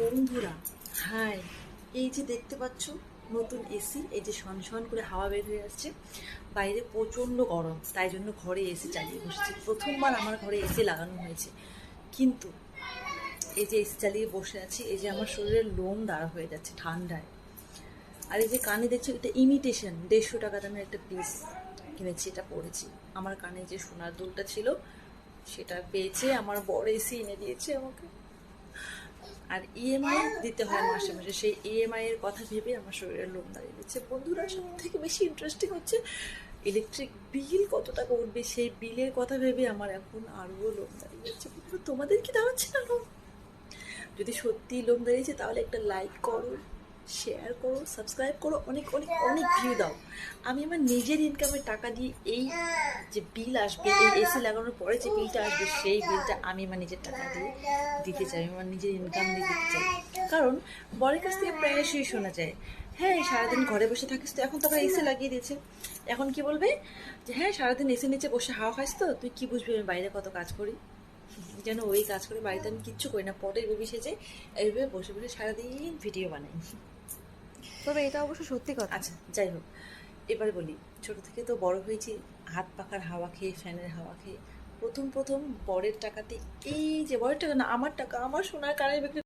বন্ধুরা, হাই। এই যে দেখতে পাচ্ছ, নতুন এসি এই যে শন করে হাওয়া বের হয়ে আসছে। বাইরে প্রচণ্ড গরম, তাই জন্য ঘরে এসি চালিয়ে বসেছি। প্রথমবার আমার ঘরে এসি লাগানো হয়েছে। কিন্তু এই যে এসি চালিয়ে বসে আছি, এই যে আমার শরীরের লোম দাঁড়া হয়ে যাচ্ছে ঠান্ডায়। আর এই যে কানে দেখছ, এটা ইমিটেশন দেড়শো টাকা দামের একটা পিস কিনেছি এটা পরেছি। আমার কানে যে সোনার দুলটা ছিল, সেটা বেচে আমার বড় এসি এনে দিয়েছে আমাকে। আর ইএমআই দিতে হয় মাসে মাসে। সেই ইএমআই এর কথা ভেবে আমার শরীরের লোম দাঁড়িয়ে দিচ্ছে বন্ধুরা সব থেকে বেশি ইন্টারেস্টিং হচ্ছে ইলেকট্রিক বিল কত টাকা উঠবে? সেই বিলের কথা ভেবে আমার এখন আরও লোম দাঁড়িয়ে যাচ্ছে বন্ধুরা, তোমাদের কি দাঁড়াচ্ছে না লোম? যদি সত্যি লোম দাঁড়িয়েছে, তাহলে একটা লাইক করো শেয়ার করো সাবস্ক্রাইব করো। অনেক অনেক অনেক ভিউ দাও। আমি আমার নিজের ইনকামের টাকা দিয়ে এই যে বিল আসবে এই এসি লাগানোর পরে যে বিলটা আসবে সেই বিলটা আমি আমার নিজের টাকা দিয়ে দিতে চাই আমি আমার নিজের ইনকাম দিয়ে দিতে চাই। কারণ বরের কাছ থেকে প্রায়শই শোনা যায় হ্যাঁ সারাদিন ঘরে বসে থাকিস তো এখন তো আবার এসি লাগিয়ে দিয়েছে। এখন কি বলবে? যে হ্যাঁ সারাদিন এসি নিচে বসে হাওয়া খাইস তো তুই কি বুঝবি আমি বাইরে কত কাজ করি? যেন ওই কাজ করে বাড়িতে আমি কিচ্ছু করি না পটের বেবি সেজে এইভাবে বসে বসে সারাদিন ভিডিও বানাই। তবে এটা অবশ্য সত্যি কথা। আচ্ছা যাই হোক। এবার বলি, ছোট থেকে তো বড় হয়েছি, হাত পাখার হাওয়া খেয়ে, ফ্যানের হাওয়া খেয়ে, প্রথম প্রথম বরের টাকাতে এই যে, বরের টাকা না, আমার টাকা, আমার সোনার কানের বিক্রি